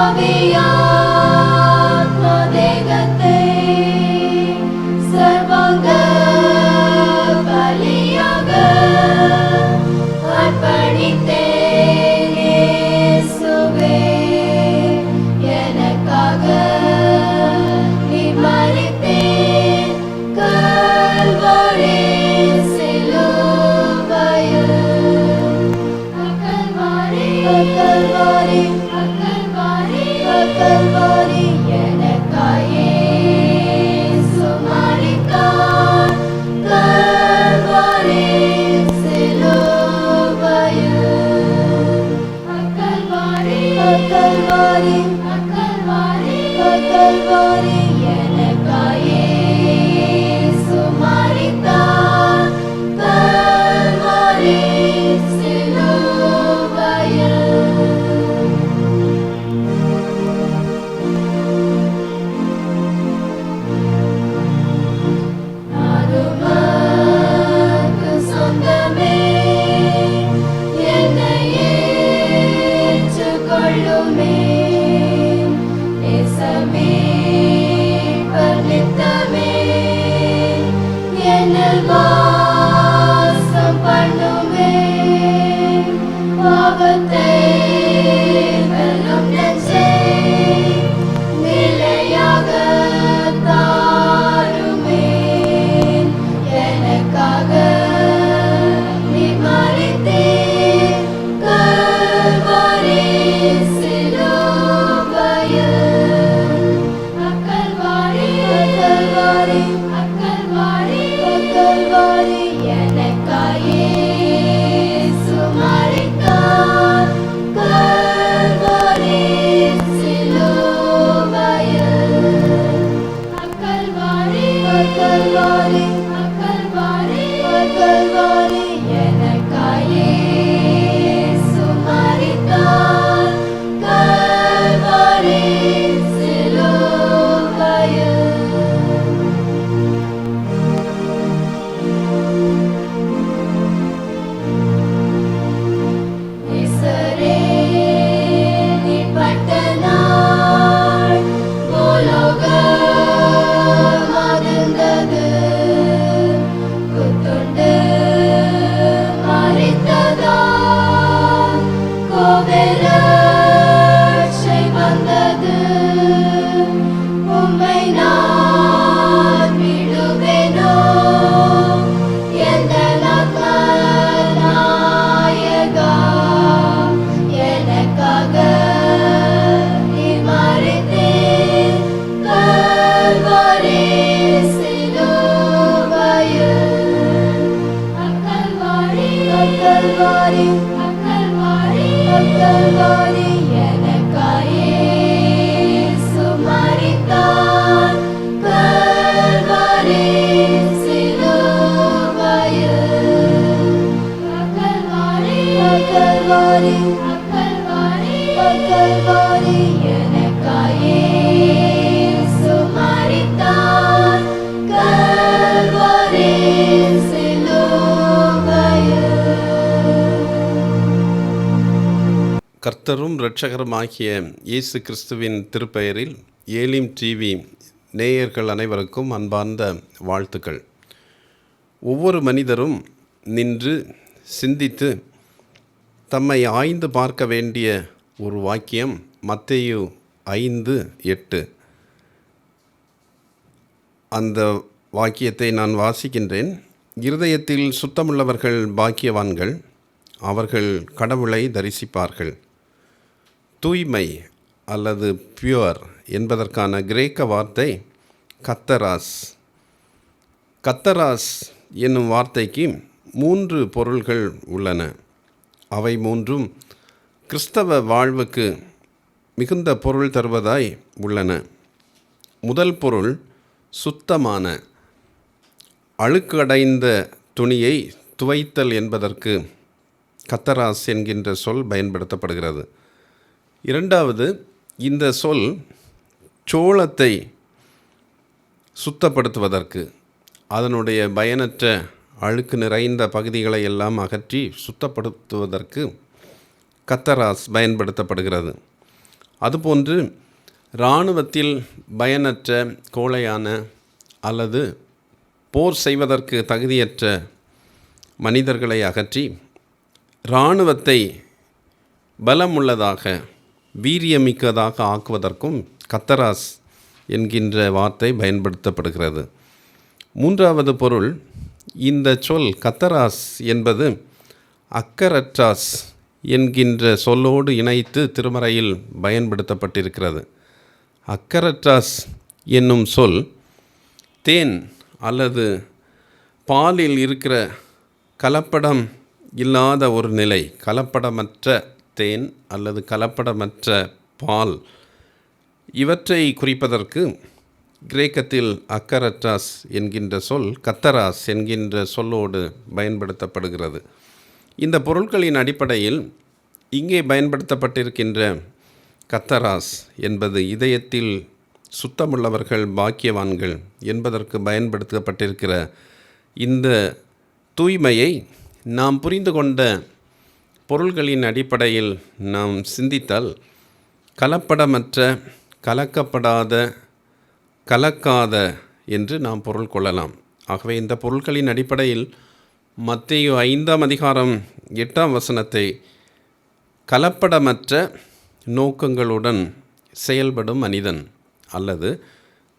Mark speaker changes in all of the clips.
Speaker 1: I'll be your Твоя. birthday, Bellamia.
Speaker 2: கர்த்தரும் இரட்சகருமாகிய இயேசு கிறிஸ்துவின் திருப்பெயரில் ஏலிம் டிவி நேயர்கள் அனைவருக்கும் அன்பார்ந்த வாழ்த்துக்கள். ஒவ்வொரு மனிதரும் நின்று சிந்தித்து தம்மை ஆய்ந்து பார்க்க வேண்டிய ஒரு வாக்கியம் மத்தேயு ஐந்து எட்டு. அந்த வாக்கியத்தை நான் வாசிக்கின்றேன். இருதயத்தில் சுத்தமுள்ளவர்கள் பாக்கியவான்கள் அவர்கள் கடவுளை தரிசிப்பார்கள். தூய்மை அல்லது பியூர் என்பதற்கான கிரேக்க வார்த்தை கத்தராஸ். கத்தராஸ் என்னும் வார்த்தைக்கு மூன்று பொருள்கள் உள்ளன. அவை மூன்றும் கிறிஸ்தவ வாழ்வுக்கு மிகுந்த பொருள் தருவதாய் உள்ளன. முதல் பொருள் சுத்தமான அழுக்கடைந்த துணியை துவைத்தல் என்பதற்கு கத்தராஸ் என்கின்ற சொல் பயன்படுத்தப்படுகிறது. இரண்டாவது இந்த சொல் சோளத்தை சுத்தப்படுத்துவதற்கு அதனுடைய பயனற்ற அழுக்கு நிறைந்த பகுதிகளை எல்லாம் அகற்றி சுத்தப்படுத்துவதற்கு கத்தராஸ் பயன்படுத்தப்படுகிறது. அதுபோன்று இராணுவத்தில் பயனற்ற கோழையான அல்லது போர் செய்வதற்கு தகுதியற்ற மனிதர்களை அகற்றி இராணுவத்தை பலமுள்ளதாக வீரியமிக்கதாக ஆக்குவதற்கும் கத்தராஸ் என்கின்ற வார்த்தை பயன்படுத்தப்படுகிறது. மூன்றாவது பொருள் இந்த சொல் கத்தராஸ் என்பது அக்கரற்றாஸ் என்கின்ற சொல்லோடு இணைத்து திருமறையில் பயன்படுத்தப்பட்டிருக்கிறது. அக்கரற்றாஸ் என்னும் சொல் தேன் அல்லது பாலில் இருக்கிற கலப்படம் இல்லாத ஒரு நிலை கலப்படமற்ற தேன் அல்லது கலப்படமற்ற பால். இவற்றை குறிப்பதற்கு கிரேக்கத்தில் அக்கரட்டாஸ் என்கின்ற சொல் கத்தராஸ் என்கின்ற சொல்லோடு பயன்படுத்தப்படுகிறது. இந்த பொருட்களின் அடிப்படையில் இங்கே பயன்படுத்தப்பட்டிருக்கின்ற கத்தராஸ் என்பது இதயத்தில் சுத்தமுள்ளவர்கள் பாக்கியவான்கள் என்பதற்கு பயன்படுத்தப்பட்டிருக்கிற இந்த தூய்மையை நாம் புரிந்து கொண்ட பொருள்களின் அடிப்படையில் நாம் சிந்தித்தால் கலப்படமற்ற கலக்கப்படாத கலக்காத என்று நாம் பொருள் கொள்ளலாம். ஆகவே இந்த பொருட்களின் அடிப்படையில் மத்தேயு ஐந்தாம் அதிகாரம் எட்டாம் வசனத்தை கலப்படமற்ற நோக்கங்களுடன் செயல்படும் மனிதன் அல்லது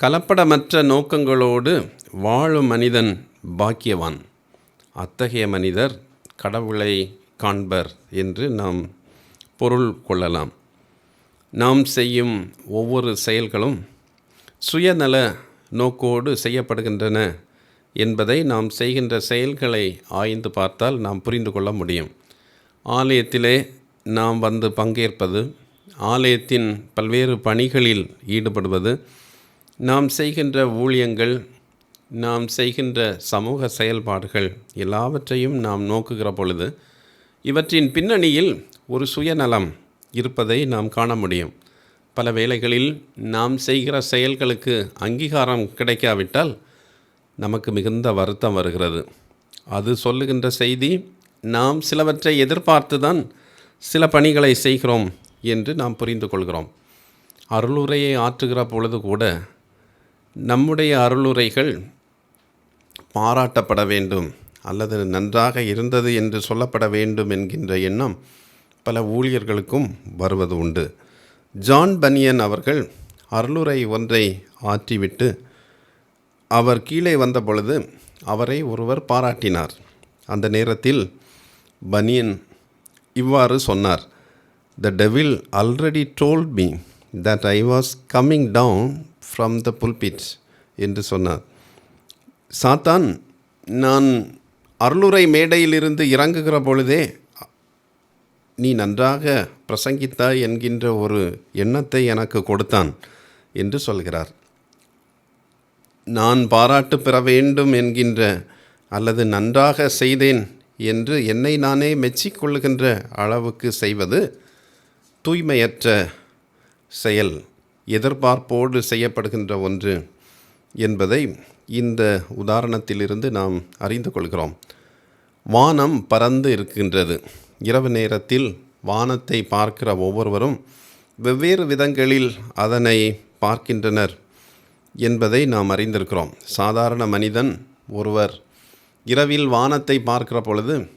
Speaker 2: கலப்படமற்ற நோக்கங்களோடு வாழும் மனிதன் பாக்கியவான். அத்தகைய மனிதர் கடவுளை காண்பர் என்று நாம் பொருள் கொள்ளலாம். நாம் செய்யும் ஒவ்வொரு செயல்களும் சுயநல நோக்கோடு செய்யப்படுகின்றன என்பதை நாம் செய்கின்ற செயல்களை ஆய்ந்து பார்த்தால் நாம் புரிந்து கொள்ள முடியும். ஆலயத்திலே நாம் வந்து பங்கேற்பது ஆலயத்தின் பல்வேறு பணிகளில் ஈடுபடுவது நாம் செய்கின்ற ஊழியங்கள் நாம் செய்கின்ற சமூக செயல்பாடுகள் எல்லாவற்றையும் நாம் நோக்குகிற பொழுது இவற்றின் பின்னணியில் ஒரு சுயநலம் இருப்பதை நாம் காண முடியும். பல வேளைகளில் நாம் செய்கிற செயல்களுக்கு அங்கீகாரம் கிடைக்காவிட்டால் நமக்கு மிகுந்த வருத்தம் வருகிறது. அது சொல்லுகின்ற செய்தி நாம் சிலவற்றை எதிர்பார்த்து தான் சில பணிகளை செய்கிறோம் என்று நாம் புரிந்து கொள்கிறோம். அருளுரையை ஆற்றுகிற பொழுது கூட நம்முடைய அருளுரைகள் பாராட்டப்பட வேண்டும். அல்லது நன்றாக இருந்தது என்று சொல்லப்பட வேண்டும் என்கின்ற எண்ணம் பல ஊழியர்களுக்கும் வருவது உண்டு. ஜான் பனியன் அவர்கள் அருளுரை ஒன்றை ஆற்றிவிட்டு அவர் கீழே வந்த பொழுது அவரை ஒருவர் பாராட்டினார். அந்த நேரத்தில் பனியன் இவ்வாறு சொன்னார் the devil already told me that I was coming down from the pulpit என்று சொன்னார். சாத்தான் நான் அருளுரை மேடையிலிருந்து இறங்குகிற பொழுதே நீ நன்றாக பிரசங்கித்தாய் என்கின்ற ஒரு எண்ணத்தை எனக்கு கொடுத்தான் என்று சொல்கிறார். நான் பாராட்டு பெற வேண்டும் என்கின்ற அல்லது நன்றாக செய்தேன் என்று என்னை நானே மெச்சிக்கொள்ளுகின்ற அளவுக்கு செய்வது தூய்மையற்ற செயல் எதிர்பார்ப்போடு செய்யப்படுகின்ற ஒன்று என்பதை இந்த உதாரணத்திலிருந்து நாம் அறிந்து கொள்கிறோம். வானம் பறந்து இருக்கின்றது. இரவு நேரத்தில் வானத்தை பார்க்கிற ஒவ்வொருவரும் வெவ்வேறு விதங்களில் அதனை பார்க்கின்றனர் என்பதை நாம் அறிந்திருக்கிறோம். சாதாரண மனிதன் ஒருவர் இரவில் வானத்தை பார்க்கிற பொழுது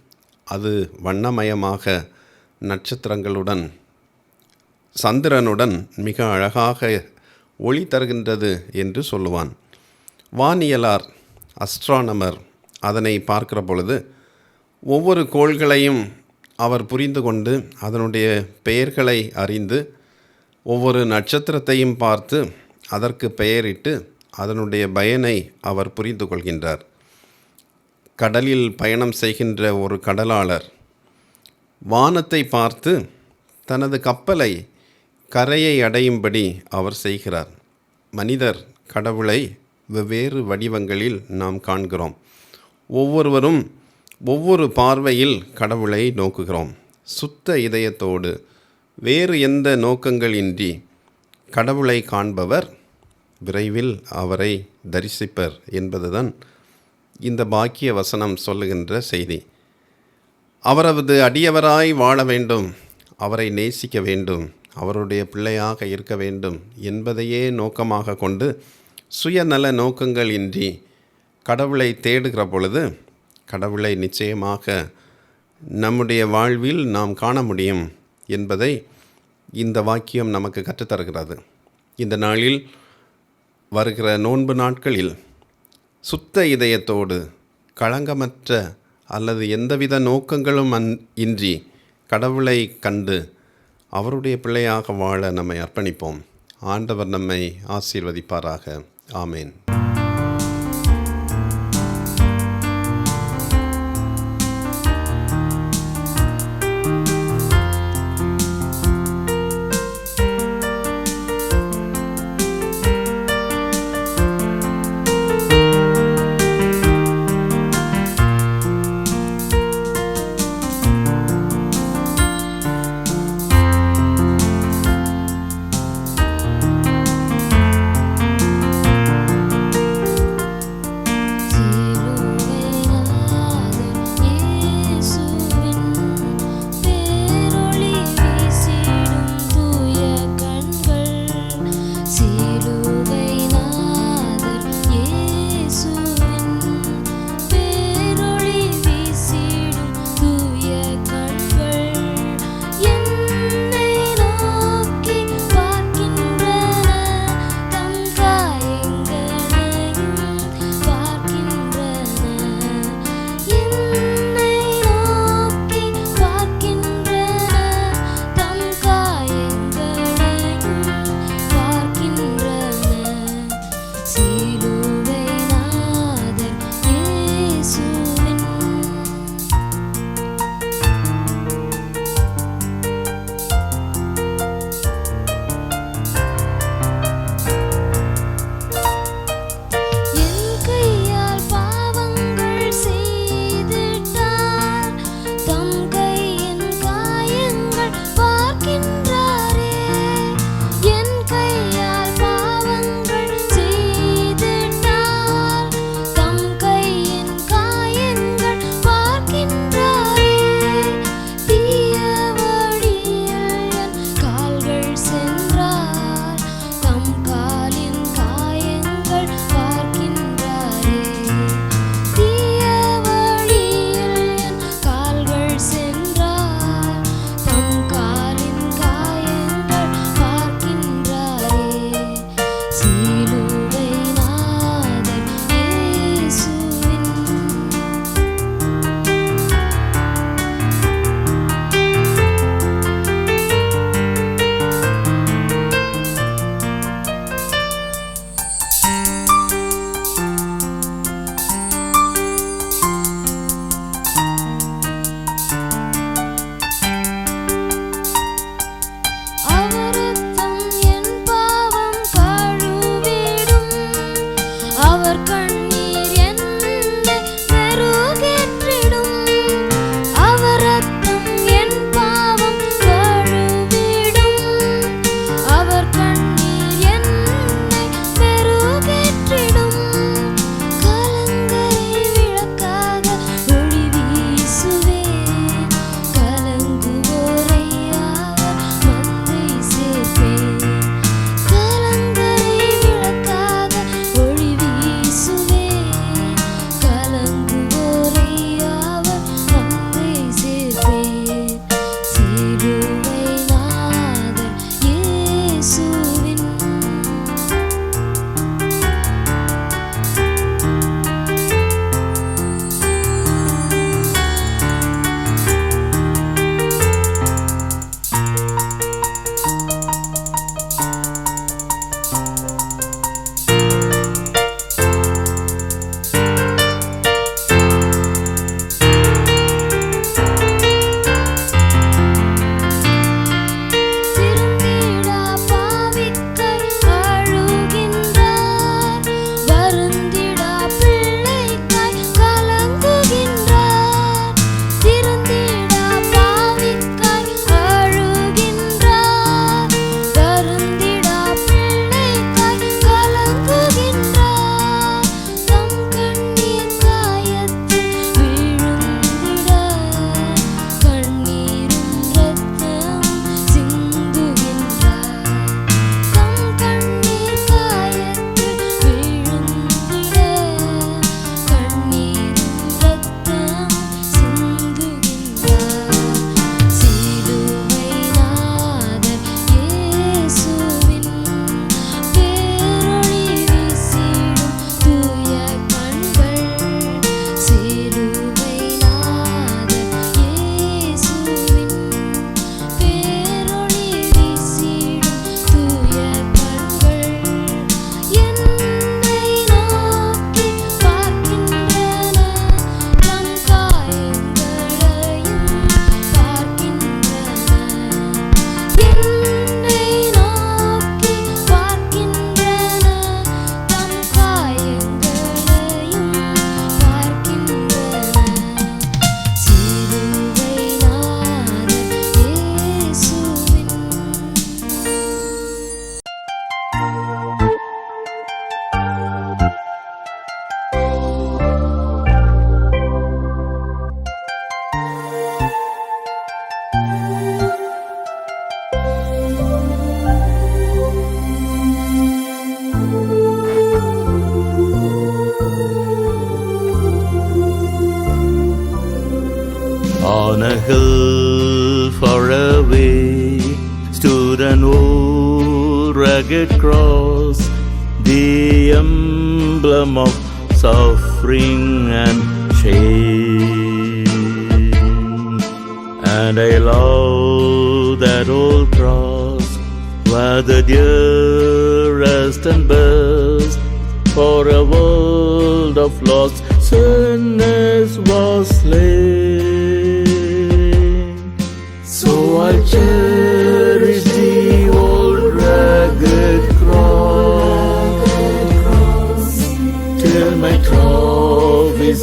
Speaker 2: அது வண்ணமயமாக நட்சத்திரங்களுடன் சந்திரனுடன் மிக அழகாக ஒளி தருகின்றது என்று சொல்லுவான். வானியலார் அஸ்ட்ரானமர் அதனை பார்க்கிற பொழுது ஒவ்வொரு கோள்களையும் அவர் புரிந்து கொண்டு அதனுடைய பெயர்களை அறிந்து ஒவ்வொரு நட்சத்திரத்தையும் பார்த்து அதற்கு பெயரிட்டு அதனுடைய பயனை அவர் புரிந்து கொள்கின்றார். கடலில் பயணம் செய்கின்ற ஒரு கடலாளர் வானத்தை பார்த்து தனது கப்பலை கரையை அடையும்படி அவர் செய்கிறார். மனிதர் கடவுளை வெவ்வேறு வடிவங்களில் நாம் காண்கிறோம். ஒவ்வொருவரும் ஒவ்வொரு பார்வையில் கடவுளை நோக்குகிறோம். சுத்த இதயத்தோடு வேறு எந்த நோக்கங்களின்றி கடவுளை காண்பவர் விரைவில் அவரை தரிசிப்பர் என்பதுதான் இந்த பாக்கிய வசனம் சொல்லுகின்ற செய்தி. அவரது அடியவராய் வாழ வேண்டும் அவரை நேசிக்க வேண்டும் அவருடைய பிள்ளையாக இருக்க வேண்டும் என்பதையே நோக்கமாக கொண்டு சுயநல நோக்கங்கள் இன்றி கடவுளை தேடுகிற பொழுது கடவுளை நிச்சயமாக நம்முடைய வாழ்வில் நாம் காண முடியும் என்பதை இந்த வாக்கியம் நமக்கு கற்றுத்தருகிறது. இந்த நாளில் வருகிற நோன்பு நாட்களில் சுத்த இதயத்தோடு களங்கமற்ற அல்லது எந்தவித நோக்கங்களும் அன் இன்றி கடவுளை கண்டு அவருடைய பிள்ளையாக வாழ நம்மை அர்ப்பணிப்போம். ஆண்டவர் நம்மை ஆசீர்வதிப்பாராக. ஆமேன்
Speaker 3: old cross, the emblem of suffering and shame. And I love that old cross where the dearest and best for a world of lost sinners was slain. So I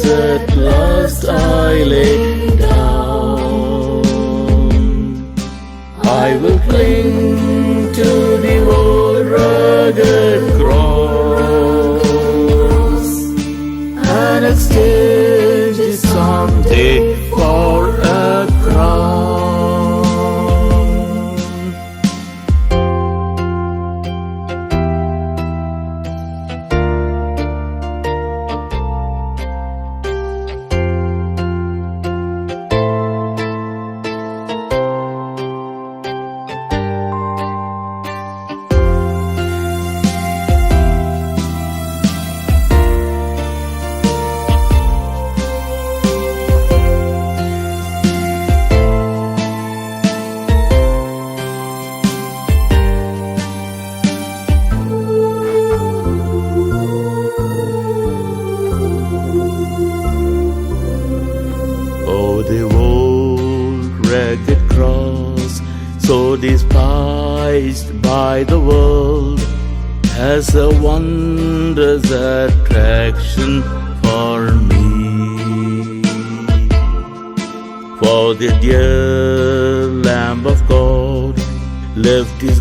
Speaker 3: at last I lay down. I will despised by the world, as a wondrous attraction for me. For the dear Lamb of God left his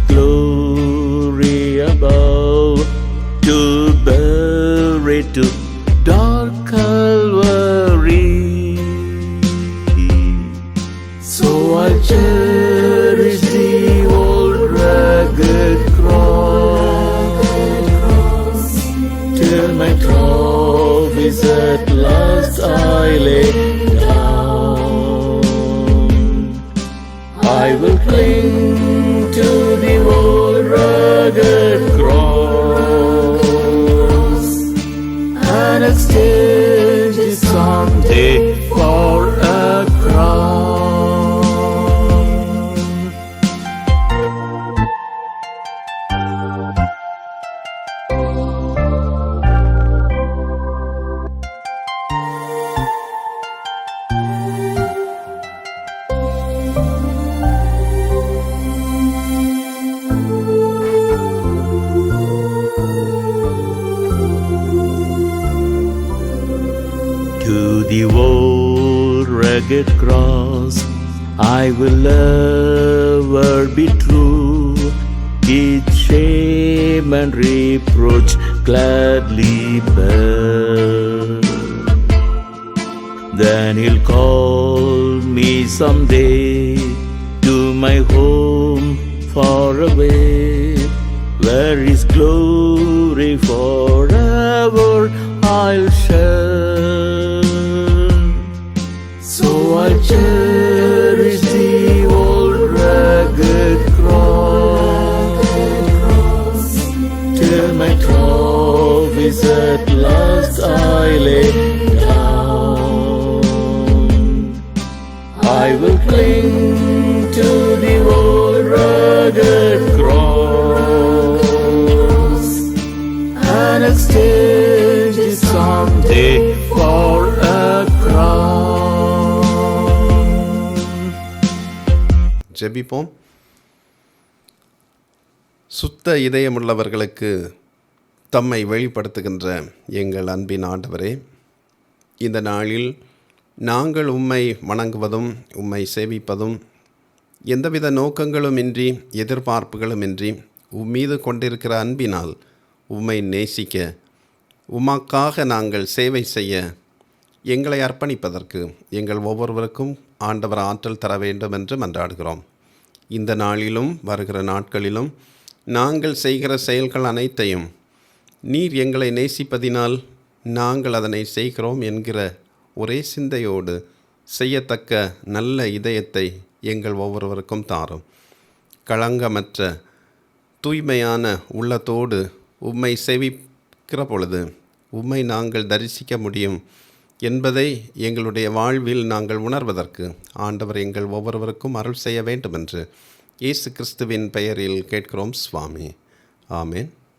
Speaker 3: the old rugged cross, I will ever be true. Its shame and reproach gladly bear. Then he'll call me someday to my home far away, where his glory forever I'll share. till my cove is at last I lay down. I will cling to the old rugged cross and exchange it someday for a crown.
Speaker 2: Jebby poem. சுத்த இதயமுள்ளவர்களுக்கு தம்மை வெளிப்படுத்துகின்ற எங்கள் அன்பின் ஆண்டவரே இந்த நாளில் நாங்கள் உம்மை வணங்குவதும் உம்மை சேவிப்பதும் எந்தவித நோக்கங்களுமின்றி எதிர்பார்ப்புகளுமின்றி உம்மீது கொண்டிருக்கிற அன்பினால் உம்மை நேசிக்க உமக்காக நாங்கள் சேவை செய்ய எங்களை அர்ப்பணிப்பதற்கு எங்கள் ஒவ்வொருவருக்கும் ஆண்டவர் ஆற்றல் தர வேண்டும் என்று மன்றாடுகிறோம். இந்த நாளிலும் வருகிற நாட்களிலும் நாங்கள் செய்கிற செயல்கள் அனைத்தையும் நீர் எங்களை நேசிப்பதினால் நாங்கள் அதனை செய்கிறோம் என்கிற ஒரே சிந்தையோடு செய்யத்தக்க நல்ல இதயத்தை எங்கள் ஒவ்வொருவருக்கும் தாரும். களங்கமற்ற தூய்மையான உள்ளத்தோடு உம்மை செவிக்கிற பொழுது உம்மை நாங்கள் தரிசிக்க முடியும் என்பதை எங்களுடைய வாழ்வில் நாங்கள் உணர்வதற்கு ஆண்டவர் எங்கள் ஒவ்வொருவருக்கும் அருள் செய்ய வேண்டும் என்று இயேசு கிறிஸ்துவின் பெயரில் கேட்கிறோம் சுவாமி. ஆமேன்.